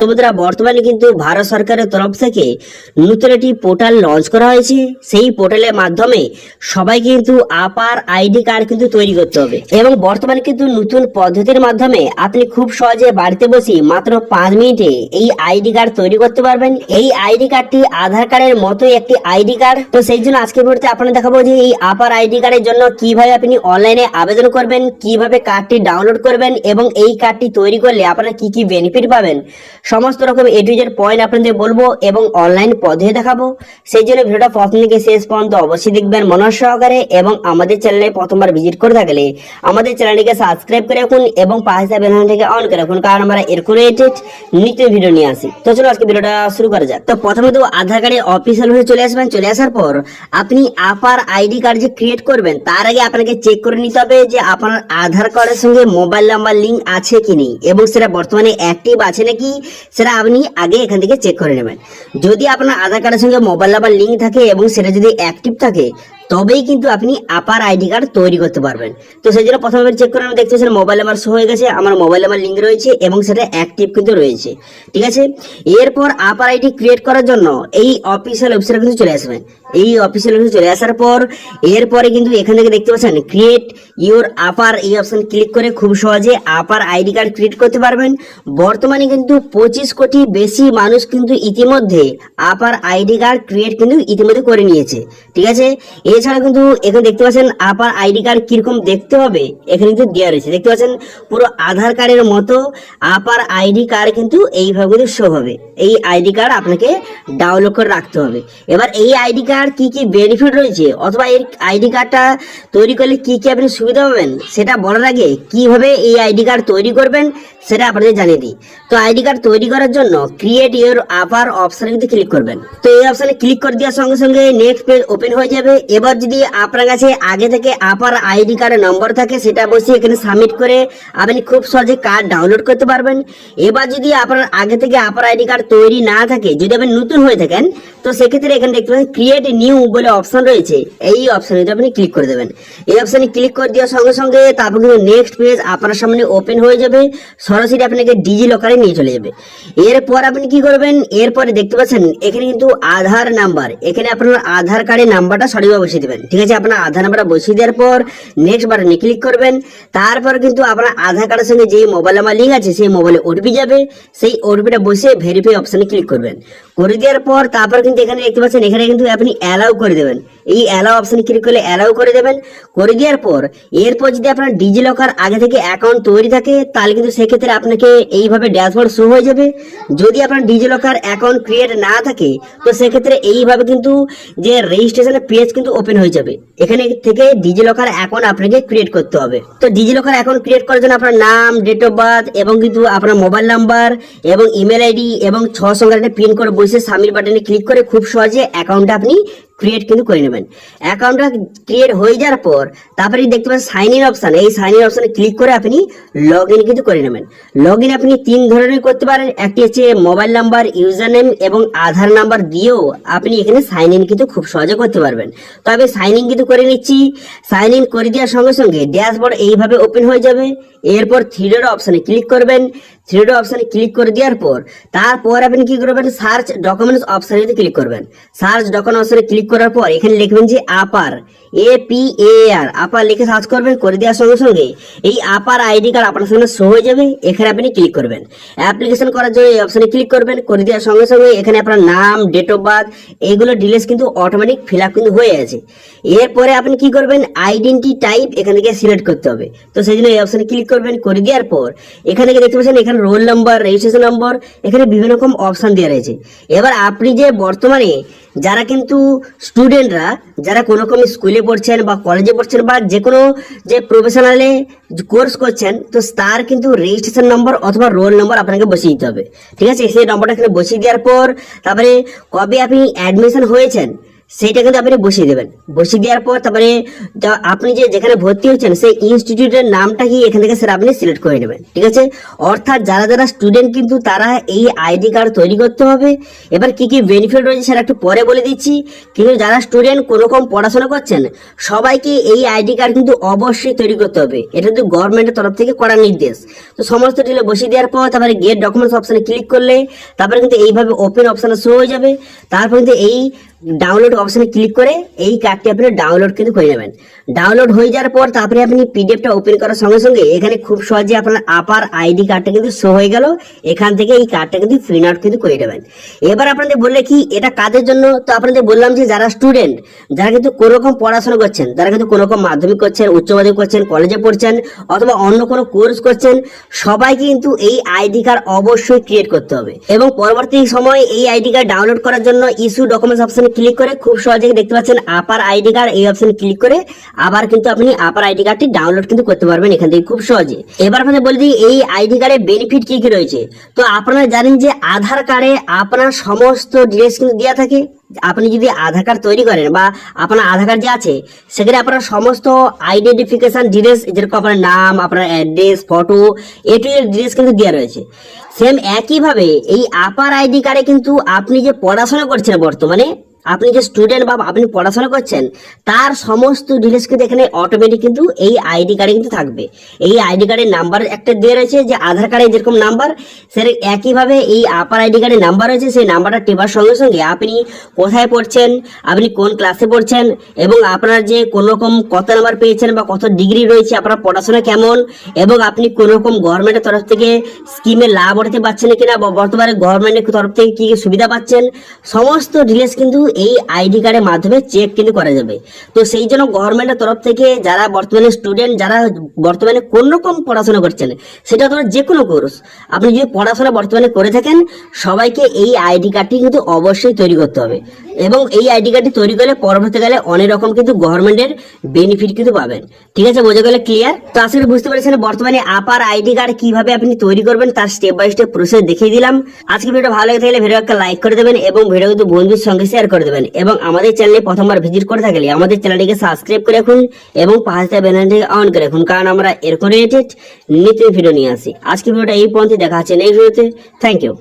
তো বর্তমানে কিন্তু ভারত সরকারের তরফ থেকে নতুন একটি পোর্টাল লঞ্চ করা হয়েছে। সেই পোর্টালের মাধ্যমে সবাই কিন্তু আপার আইডি কার্ড কিন্তু তৈরি করতে হবে। এবং বর্তমানে কিন্তু নতুন পদ্ধতির মাধ্যমে আপনি খুব সহজে বাড়িতে বসে মাত্র পাঁচ মিনিটে এই আইডি কার্ড তৈরি করতে পারবেন। এই আইডি কার্ডটি আধার কার্ডের মতোই একটি আইডি কার্ড। তো সেই জন্য আজকে ভিডিওতে আপনাদের দেখাবো যে এই আপার আইডি কার্ডের জন্য কীভাবে আপনি অনলাইনে আবেদন করবেন, কীভাবে কার্ডটি ডাউনলোড করবেন এবং এই কার্ডটি তৈরি করলে আপনারা কি কি বেনিফিট পাবেন। সমস্ত রকম এ টু জেড পয়েন্ট আপনাদের বলব এবং অনলাইন পদ্ধতি দেখাবো। সেই জন্য ভিডিওটা প্রথম থেকে শেষ পর্যন্ত অবশ্যই দেখবেন মনোজ সহকারে এবং আমাদের চ্যানেলে প্রথমবার ভিজিট করে থাকলে। আমাদের চ্যানেলটিকে সাবস্ক্রাইব করে রাখুন এবং পাশে থেকে অন করে রাখুন, কারণ আমরা এরকম রিলেটেড নিত্য ভিডিও নিয়ে আসি। তো চলো আজকে ভিডিওটা শুরু করা যাক। তো প্রথমে তো আধার কার্ডের অফিসিয়াল হয়ে চলে আসবেন, চলে আসার পর আপনি আপার আইডি কার্ড যে ক্রিয়েট করবেন, তার আগে আপনাকে চেক করে নিতে হবে যে আপনার আধার কার্ডের সঙ্গে মোবাইল নাম্বার লিঙ্ক আছে কি নেই এবং সেটা বর্তমানে অ্যাক্টিভ আছে নাকি সেটা আপনি আগে এখান থেকে চেক করে নেবেন। যদি আপনার আধার কার্ডের সঙ্গে মোবাইল নাম্বার লিঙ্ক থাকে এবং সেটা যদি অ্যাক্টিভ থাকে তবেই কিন্তু আপনি আপার আইডি কার্ড তৈরি করতে পারবেন। তো সেই জন্য প্রথমে চেক করে আমি দেখতে মোবাইল নাম্বার শো হয়ে গেছে, আমার মোবাইল নাম্বার লিঙ্ক রয়েছে এবং সেটা অ্যাক্টিভ কিন্তু রয়েছে। ঠিক আছে? এরপর আপার আইডি ক্রিয়েট করার জন্য এই অফিসিয়াল ওয়েবসাইটে কিন্তু চলে আসবেন। এই অফিসিয়াল ওয়েবসাইটে চলে আসার পর, এরপরে কিন্তু এখান থেকে দেখতে পাচ্ছেন ক্রিয়েট ইউর আপার এই অপশন ক্লিক করে খুব সহজে আপার আইডি কার্ড ক্রিয়েট করতে পারবেন। বর্তমানে কিন্তু পঁচিশ কোটি বেশি মানুষ কিন্তু ইতিমধ্যে আপার আইডি কার্ড ক্রিয়েট কিন্তু ইতিমধ্যে করে নিয়েছে। ঠিক আছে? এছাড়া কিন্তু এখানে দেখতে পাচ্ছেন আপার আইডি কার্ড কীরকম দেখতে হবে? এখানে কিন্তু দেওয়া রয়েছে। দেখতে পাচ্ছেন, পুরো আধার কার্ডের মতো আপার আইডি কার্ড কিন্তু এইভাবে কিন্তু শো হবে। এই আইডি কার্ড আপনাকে ডাউনলোড করে রাখতে হবে। এবার এই আইডি কার্ড কি কি বেনিফিট রয়েছে? অথবা এই আইডি কার্ডটা তৈরি করলে কি কি আপনি সুবিধা পাবেন? সেটা বলার আগে কীভাবে এই আইডি কার্ড তৈরি করবেন? সেটা আপনাদের জানিয়ে দিই। তো আইডি কার্ড তৈরি করার জন্য ক্রিয়েট ইউর আপার অপশনে কিন্তু ক্লিক করবেন। তো এই অপশনে ক্লিক করে দেওয়ার সঙ্গে সঙ্গে নেক্সট পেজ ওপেন হয়ে যাবে। এবার যদি আপনার কাছে আগে থেকে আপার আইডি কার্ডের নম্বর থাকে, সেটা বসিয়ে এখানে সাবমিট করে আপনি খুব সহজে কার্ড ডাউনলোড করতে পারবেন। এবার যদি আপনার আগে থেকে আপার আইডি কার্ড তৈরি না থাকে, যদি আপনি নতুন হয়ে থাকেন, তো সেক্ষেত্রে এখানে দেখতে পাচ্ছেন ক্রিয়েট নিউ বলে অপশন রয়েছে। এই অপশনে আপনি ক্লিক করে দেবেন। এই অপশনে ক্লিক করে দেওয়ার সঙ্গে সঙ্গে তারপর কিন্তু নেক্সট পেজ আপনার সামনে ওপেন হয়ে যাবে। সরাসরি আপনাকে ডিজি লকারে নিয়ে চলে যাবে। এরপর আপনি কি করবেন? এরপরে দেখতে পাচ্ছেন, এখানে কিন্তু আধার নাম্বার। এখানে আপনার আধার কার্ডের নাম্বারটা সঠিকভাবে বসিয়ে দেবেন। ঠিক আছে, আপনার আধার নাম্বারটা বসিয়ে দেওয়ার পর নেক্সট বাটনে ক্লিক করবেন। তারপর কিন্তু আপনার আধার কার্ডের সঙ্গে যে মোবাইল নাম্বার লিঙ্ক আছে, সেই মোবাইলে ওটিপি যাবে। সেই ওটিপিটা বসে ভেরিফাই অপশানে ক্লিক করবেন। করে দেওয়ার পর তারপর কিন্তু এখানে দেখতে পাচ্ছেন, এখানে কিন্তু আপনি অ্যালাউ করে দেবেন। এই অ্যালাউ অপশনে ক্লিক করলে অ্যালাউ করে দেবেন। করে দেওয়ার পর, এরপর যদি আপনার ডিজি লকার আগে থেকে অ্যাকাউন্ট তৈরি থাকে, তাহলে কিন্তু সেক্ষেত্রে আপনাকে এইভাবে ড্যাশবোর্ড শো হয়ে যাবে। যদি আপনার ডিজি লকার অ্যাকাউন্ট ক্রিয়েট না থাকে, তো সেক্ষেত্রে এইভাবে কিন্তু যে রেজিস্ট্রেশনের পেজ কিন্তু ওপেন হয়ে যাবে। এখানে থেকে ডিজি লকার অ্যাকাউন্ট আপনাকে ক্রিয়েট করতে হবে। তো ডিজি লকার অ্যাকাউন্ট ক্রিয়েট করার জন্য আপনার নাম ডেট অফ বার্থ এবং কিন্তু আপনার মোবাইল নাম্বার এবং ইমেল আইডি এবং ছ সংখ্যার একটা পিন করে বসে সাবমিট বাটনে ক্লিক করে খুব সহজে অ্যাকাউন্টটা আপনি ক্রিয়েট কিন্তু করে নেবেন। অ্যাকাউন্টটা ক্রিয়েট হয়ে যাওয়ার পর, তারপরে দেখতে পাচ্ছেন সাইন ইন অপশন এই সাইন ইন অপশনে ক্লিক করে আপনি লগ ইন কিন্তু করে নেবেন। লগ ইন আপনি তিন ধরনের করতে পারেন, একটি হচ্ছে মোবাইল নাম্বার ইউজার নেম এবং আধার নাম্বার দিয়েও আপনি এখানে সাইন ইন কিন্তু খুব সহজে করতে পারবেন। তো আমি সাইন ইন কিন্তু করে নিচ্ছি। সাইন ইন করে দেওয়ার সঙ্গে সঙ্গে ড্যাশবোর্ড এইভাবে ওপেন হয়ে যাবে। এরপর থ্রি ডট অপশনে ক্লিক করবেন। থ্রি ডট অপশনে ক্লিক করে দেওয়ার পর, তারপর আপনি কি করবেন? সার্চ ডকুমেন্টস অপশনে ক্লিক করবেন। সার্চ ডকুমেন্ট অপশনে ক্লিক করার পর, এখানে লিখবেন যে আপার এ পি এ আর আপার লিখে সার্চ করবেন, করে দেওয়ার সঙ্গে সঙ্গে এই আপার আইডি কার্ড আপনার সামনে শো হয়ে যাবে। এখানে আপনি ক্লিক করবেন। অ্যাপ্লিকেশন করার জন্য এই অপশনে ক্লিক করবেন, করে দেওয়ার সঙ্গে সঙ্গে এখানে আপনার নাম ডেট অফ বার্থ এইগুলো ডিটেলস কিন্তু অটোমেটিক ফিল আপ কিন্তু হয়ে আছে। এরপরে আপনি কি করবেন? আইডেন্টি টাইপ এখান থেকে সিলেক্ট করতে হবে। তো সেই জন্য এই অপশনে ক্লিক করবেন, করে দেওয়ার পর, এখানে থেকে দেখতে পাচ্ছেন এখানে রোল নাম্বার রেজিস্ট্রেশন নম্বর এখানে বিভিন্ন রকম অপশন দেওয়া রয়েছে। এবার আপনি যে বর্তমানে যারা কিন্তু স্টুডেন্টরা যারা কোনো রকম স্কুলে পড়ছেন বা কলেজে পড়ছেন বা যে কোনো যে প্রফেশনালে কোর্স করছেন, তো তার কিন্তু রেজিস্ট্রেশন নম্বর অথবা রোল নম্বর আপনাকে বসিয়ে দিতে হবে। ঠিক আছে? সেই নম্বরটা এখানে বসিয়ে দেওয়ার পর তারপরে কবে আপনি অ্যাডমিশন হয়েছেন সেইটা কিন্তু আপনি বসিয়ে দেবেন। বসিয়ে দেওয়ার পর তারপরে আপনি যে যেখানে ভর্তি হচ্ছেন, সেই ইনস্টিটিউটের নামটা কি এখান থেকে স্যার আপনি সিলেক্ট করে নেবেন, ঠিক আছে? অর্থাৎ যারা যারা স্টুডেন্ট কিন্তু তারা এই আইডি কার্ড তৈরি করতে হবে। এবার কি কি বেনিফিট রয়েছে স্যার একটু পরে বলে দিচ্ছি। কিন্তু যারা স্টুডেন্ট কোনো রকম পড়াশোনা করছেন, সবাইকে এই আইডি কার্ড কিন্তু অবশ্যই তৈরি করতে হবে। এটা কিন্তু গভর্নমেন্টের তরফ থেকে করা নির্দেশ। তো সমস্ত ডিলে বসিয়ে দেওয়ার পর তারপরে গেট ডকুমেন্টস অপশানে ক্লিক করলে, তারপরে কিন্তু এইভাবে ওপেন অপশানে শো হয়ে যাবে। তারপর কিন্তু এই ডাউনলোড অপশানে ক্লিক করে এই কার্ডটি আপনি ডাউনলোড কিন্তু করে নেবেন। ডাউনলোড হয়ে যাওয়ার পর তারপরে আপনি পিডিএফটা ওপেন করার সঙ্গে সঙ্গে এখানে খুব সহজে আপনার আপার আইডি কার্ডটা কিন্তু শো হয়ে গেল। এখান থেকে এই কার্ডটা কিন্তু প্রিন্ট আউট কিন্তু করে নেবেন। এবার আপনাদের বললে কি, এটা কাদের জন্য? তো আপনাদের বললাম যে যারা স্টুডেন্ট যারা কিন্তু কোনো রকম পড়াশোনা করছেন, যারা কিন্তু কোনো রকম মাধ্যমিক করছেন, উচ্চ মাধ্যমিক করছেন কলেজে পড়ছেন, অথবা অন্য কোনো কোর্স করছেন সবাই কিন্তু এই আইডি কার্ড অবশ্যই ক্রিয়েট করতে হবে। এবং পরবর্তী সময় এই আইডি কার্ড ডাউনলোড করার জন্য ইস্যু ডকুমেন্টস অপশনে ক্লিক করে খুব সহজে দেখতে পাচ্ছেন আপার আইডি কার্ড এই অপশন ক্লিক করে আবার কিন্তু আপনি আপার আইডি কার্ডটি ডাউনলোড কিন্তু করতে পারবেন এখান থেকে খুব সহজে। এবার আপনাদের বলে দিই, এই আইডি কার্ডের বেনিফিট কি কি রয়েছে? তো আপনারা জানেন যে আধার কার্ডে আপনার সমস্ত ডিটেলস কিন্তু দেওয়া থাকে। আপনি যদি আধার কার্ড তৈরি করেন বা আপনার আধার কার্ড যে আছে, সেখানে আপনার সমস্ত আইডেন্টিফিকেশন ডিটেলস যেরকম আপনার নাম, আপনার address photo A to details কিন্তু দেওয়া রয়েছে। সেম একইভাবে এই আপার আইডি কার্ডে কিন্তু আপনি যে পড়াশোনা করছেন বর্তমানে আপনি যে স্টুডেন্ট বা আপনি পড়াশোনা করছেন, তার সমস্ত ডিটেলস কিন্তু এখানে অটোমেটিক কিন্তু এই আইডি কার্ডে কিন্তু থাকবে। এই আইডি কার্ডের নাম্বার একটা দিয়ে রয়েছে যে আধার কার্ডে যেরকম নাম্বার সেটা একইভাবে এই আপার আইডি কার্ডের নাম্বার রয়েছে, সেই নাম্বারটা টেপার সঙ্গে সঙ্গে আপনি কোথায় পড়ছেন, আপনি কোন ক্লাসে পড়ছেন, এবং আপনার যে কোন রকম কত নাম্বার পেয়েছেন বা কত ডিগ্রি রয়েছে, আপনার পড়াশোনা কেমন, এবং আপনি কোন রকম গভর্নমেন্টের তরফ থেকে স্কিমে লাভ উঠাতে পারছেন কিনা, বা বর্তমানে গভর্নমেন্টের তরফ থেকে কি কি সুবিধা পাচ্ছেন, সমস্ত ডিটেলস কিন্তু এই আইডি কার্ডের মাধ্যমে চেক কিন্তু করা যাবে। তো সেই জন্য গভর্নমেন্টের তরফ থেকে যারা বর্তমানে স্টুডেন্ট যারা বর্তমানে কোন রকম পড়াশোনা করছেন, সেটা ধরো যে কোনো কোর্স আপনি যদি পড়াশোনা বর্তমানে করে থাকেন, সবাইকে এই আইডি কার্ডটি কিন্তু অবশ্যই তৈরি করতে হবে। এবং এই আইডি কার্ডটি তৈরি করলে পরবর্তীকালে অনেক রকম কিন্তু গভর্নমেন্টের বেনিফিট কিন্তু পাবেন। ঠিক আছে, বোঝা গেলে ক্লিয়ার তো আসলে বুঝতে পেরেছেন বর্তমানে আপার আইডি কার্ড কীভাবে আপনি তৈরি করবেন তার স্টেপ বাই স্টেপ প্রসেস দেখিয়ে দিলাম। আজকে ভিডিও ভালো লাগে থাকলে ভিডিও একটা লাইক করে দেবেন এবং ভিডিও কিন্তু বন্ধুর সঙ্গে শেয়ার করে দেবেন এবং আমাদের চ্যানেলে প্রথমবার ভিজিট করে থাকলে আমাদের চ্যানেলটিকে সাবস্ক্রাইব করে রাখুন এবং পাশে বেলানটিকে অন করে রাখুন, কারণ আমরা এরকম রিলেটেড নিত্য ভিডিও নিয়ে আসি। আজকে ভিডিওটা এই পর্যন্ত দেখা হচ্ছে নেক্সট ভিডিওতে থ্যাংক ইউ